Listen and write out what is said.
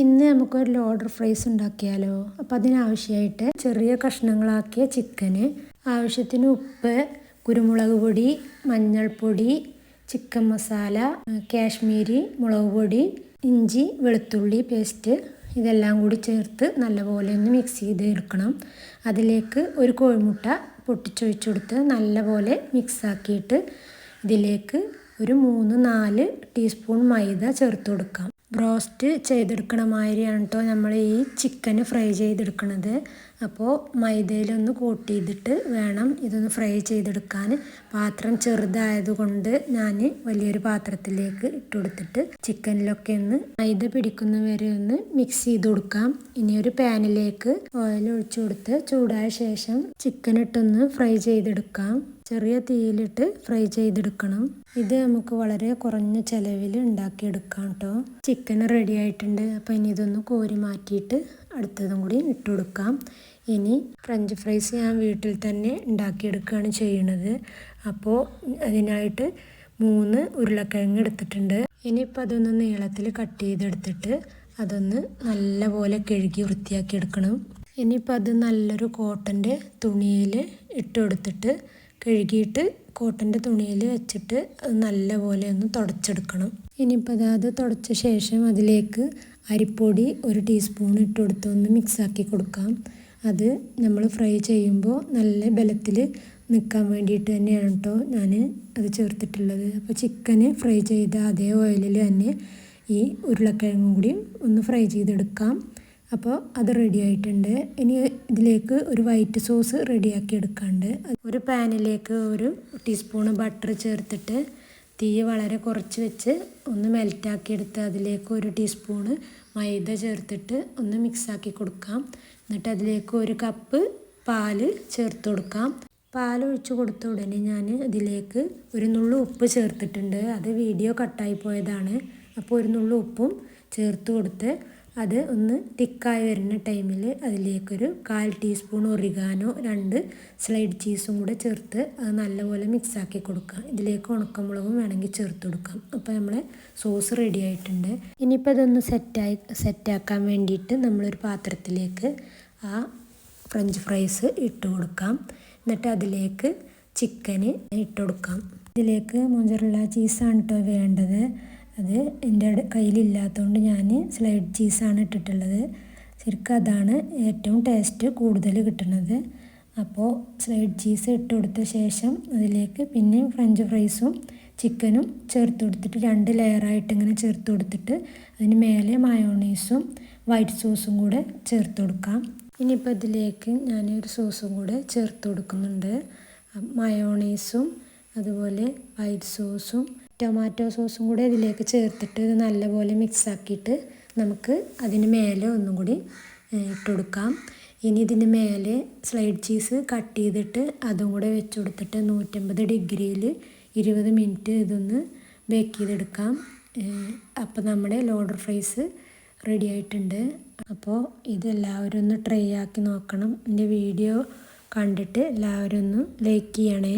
ഇന്ന് നമുക്കൊരു loaded fries ഉണ്ടാക്കിയാലോ? അപ്പം അതിനാവശ്യമായിട്ട് ചെറിയ കഷ്ണങ്ങളാക്കിയ ചിക്കന് ആവശ്യത്തിന് ഉപ്പ് കുരുമുളക് പൊടി മഞ്ഞൾപ്പൊടി ചിക്കൻ മസാല കാശ്മീരി മുളക് പൊടി ഇഞ്ചി വെളുത്തുള്ളി പേസ്റ്റ് ഇതെല്ലാം കൂടി ചേർത്ത് നല്ലപോലെ ഒന്ന് മിക്സ് ചെയ്ത് എടുക്കണം. അതിലേക്ക് ഒരു കോഴിമുട്ട പൊട്ടിച്ചൊഴിച്ച് കൊടുത്ത് നല്ലപോലെ മിക്സാക്കിയിട്ട് ഇതിലേക്ക് ഒരു മൂന്ന് നാല് ടീസ്പൂൺ മൈദ ചേർത്ത് കൊടുക്കാം. ബ്രോസ്റ്റ് ചെയ്തെടുക്കണ മാതിരിയാണ് കേട്ടോ നമ്മൾ ഈ ചിക്കന് ഫ്രൈ ചെയ്തെടുക്കണത്. അപ്പോൾ മൈദയിലൊന്ന് കോട്ട് ചെയ്തിട്ട് വേണം ഇതൊന്ന് ഫ്രൈ ചെയ്തെടുക്കാൻ. പാത്രം ചെറുതായതുകൊണ്ട് ഞാൻ വലിയൊരു പാത്രത്തിലേക്ക് ഇട്ട് കൊടുത്തിട്ട് ചിക്കനിലൊക്കെ ഒന്ന് മൈദ പിടിക്കുന്ന വരെ ഒന്ന് മിക്സ് ചെയ്ത് കൊടുക്കാം. ഇനി ഒരു പാനിലേക്ക് ഓയിൽ ഒഴിച്ചു കൊടുത്ത് ചൂടായ ശേഷം ചിക്കൻ ഇട്ടൊന്ന് ഫ്രൈ ചെയ്തെടുക്കാം. ചെറിയ തീയിലിട്ട് ഫ്രൈ ചെയ്തെടുക്കണം. ഇത് നമുക്ക് വളരെ കുറഞ്ഞ ചിലവിൽ ഉണ്ടാക്കിയെടുക്കാം കേട്ടോ ചിക്കൻ റെഡി ആയിട്ടുണ്ട്. അപ്പോൾ ഇനി ഇതൊന്ന് കോരി മാറ്റിയിട്ട് അടുത്തതും കൂടി ഇട്ട് കൊടുക്കാം ഇനി ഫ്രഞ്ച് ഫ്രൈസ് ഞാൻ വീട്ടിൽ തന്നെ ഉണ്ടാക്കിയെടുക്കുകയാണ് ചെയ്യുന്നത്. അപ്പോൾ അതിനായിട്ട് മൂന്ന് ഉരുളക്കിഴങ്ങ് എടുത്തിട്ടുണ്ട്. ഇനിയിപ്പോൾ അതൊന്ന് നീളത്തിൽ കട്ട് ചെയ്തെടുത്തിട്ട് അതൊന്ന് നല്ലപോലെ കഴുകി വൃത്തിയാക്കി എടുക്കണം. ഇനിയിപ്പോൾ അത് നല്ലൊരു കോട്ടന്റെ തുണിയിൽ ഇട്ട് കൊടുത്തിട്ട് കഴുകിയിട്ട് കോട്ടന്റെ തുണിയിൽ വെച്ചിട്ട് അത് നല്ലപോലെ ഒന്ന് തുടച്ചെടുക്കണം. ഇനിയിപ്പോൾ അത് തുടച്ച ശേഷം അതിലേക്ക് അരിപ്പൊടി ഒരു ടീസ്പൂൺ ഇട്ട് കൊടുത്ത് ഒന്ന് മിക്സാക്കി കൊടുക്കാം. അത് നമ്മൾ ഫ്രൈ ചെയ്യുമ്പോൾ നല്ല ബലത്തിൽ നിൽക്കാൻ വേണ്ടിയിട്ട് തന്നെയാണ് കേട്ടോ ഞാൻ അത് ചേർത്തിട്ടുള്ളത്. അപ്പോൾ ചിക്കന് ഫ്രൈ ചെയ്ത അതേ ഓയിലിൽ തന്നെ ഈ ഉരുളക്കിഴങ്ങും കൂടി ഒന്ന് ഫ്രൈ ചെയ്തെടുക്കാം. അപ്പോൾ അത് റെഡി ആയിട്ടുണ്ട്. ഇനി ഇതിലേക്ക് ഒരു വൈറ്റ് സോസ് റെഡിയാക്കി എടുക്കാണ്ട്. ഒരു പാനിലേക്ക് ഒരു ടീസ്പൂണ് ബട്ടർ ചേർത്തിട്ട് തീ വളരെ കുറച്ച് വെച്ച് ഒന്ന് മെൽറ്റാക്കി എടുത്ത് അതിലേക്ക് ഒരു ടീസ്പൂണ് മൈദ ചേർത്തിട്ട് ഒന്ന് മിക്സാക്കി കൊടുക്കാം. എന്നിട്ട് അതിലേക്ക് ഒരു കപ്പ് പാൽ ചേർത്ത് കൊടുക്കാം. പാൽ ഒഴിച്ച് കൊടുത്ത ഉടനെ ഞാൻ ഇതിലേക്ക് ഒരു നുള്ളു ഉപ്പ് ചേർത്തിട്ടുണ്ട്. അത് വീഡിയോ കട്ടായി പോയതാണ്. അപ്പോൾ ഒരു നുള്ളു ഉപ്പും ചേർത്ത് കൊടുത്ത് അത് ഒന്ന് തിക്കായി വരുന്ന ടൈമിൽ അതിലേക്കൊരു കാൽ ടീസ്പൂൺ ഒറിഗാനോ രണ്ട് സ്ലൈഡ് ചീസും കൂടെ ചേർത്ത് അത് നല്ലപോലെ മിക്സാക്കി കൊടുക്കാം ഇതിലേക്ക് ഉണക്കമുളകും വേണമെങ്കിൽ ചേർത്ത് കൊടുക്കാം. അപ്പോൾ നമ്മളെ സോസ് റെഡി ആയിട്ടുണ്ട്. ഇനിയിപ്പോൾ ഇതൊന്ന് സെറ്റായി സെറ്റാക്കാൻ വേണ്ടിയിട്ട് നമ്മളൊരു പാത്രത്തിലേക്ക് ആ ഫ്രഞ്ച് ഫ്രൈസ് ഇട്ട് കൊടുക്കാം. എന്നിട്ട് അതിലേക്ക് ചിക്കന് ഇട്ട് കൊടുക്കാം. ഇതിലേക്ക് മൊഞ്ചറുള്ള ചീസാണ് കേട്ടോ വേണ്ടത്. അത് എന്റെ കയ്യിലില്ലാത്തതുകൊണ്ട് ഞാൻ സ്ലൈഡ് ചീസാണ് ഇട്ടിട്ടുള്ളത്. ശരിക്കും അതാണ് ഏറ്റവും ടേസ്റ്റ് കൂടുതൽ കിട്ടുന്നത്. അപ്പോൾ സ്ലൈഡ് ചീസ് ഇട്ട് കൊടുത്ത ശേഷം അതിലേക്ക് പിന്നെയും ഫ്രഞ്ച് ഫ്രൈസും ചിക്കനും ചേർത്ത് കൊടുത്തിട്ട് രണ്ട് ലെയറായിട്ട് ഇങ്ങനെ ചേർത്ത് കൊടുത്തിട്ട് അതിന് മേലെ മയോണീസും വൈറ്റ് സോസും കൂടെ ചേർത്ത് കൊടുക്കാം. ഇനിയിപ്പോൾ ഇതിലേക്ക് ഞാൻ ഒരു സോസും കൂടെ ചേർത്ത് കൊടുക്കുന്നുണ്ട്. മയോണീസും അതുപോലെ വൈറ്റ് സോസും ടൊമാറ്റോ സോസും കൂടെ ഇതിലേക്ക് ചേർത്തിട്ട് ഇത് നല്ലപോലെ മിക്സാക്കിയിട്ട് നമുക്ക് അതിന് മേലെ ഒന്നും കൂടി ഇട്ട് കൊടുക്കാം ഇനി ഇതിന് മേലെ സ്ലൈഡ് ചീസ് കട്ട് ചെയ്തിട്ട് അതും കൂടെ വെച്ച് കൊടുത്തിട്ട് നൂറ്റമ്പത് ഡിഗ്രിയിൽ ഇരുപത് മിനിറ്റ് ഇതൊന്ന് ബേക്ക് ചെയ്തെടുക്കാം. അപ്പോൾ നമ്മുടെ ലോഡർ ഫ്രൈസ് റെഡി ആയിട്ടുണ്ട്. അപ്പോൾ ഇതെല്ലാവരും ഒന്ന് ട്രൈ ആക്കി നോക്കണം. എന്റെ വീഡിയോ കണ്ടിട്ട് എല്ലാവരും ഒന്ന് ലൈക്ക് ചെയ്യണേ.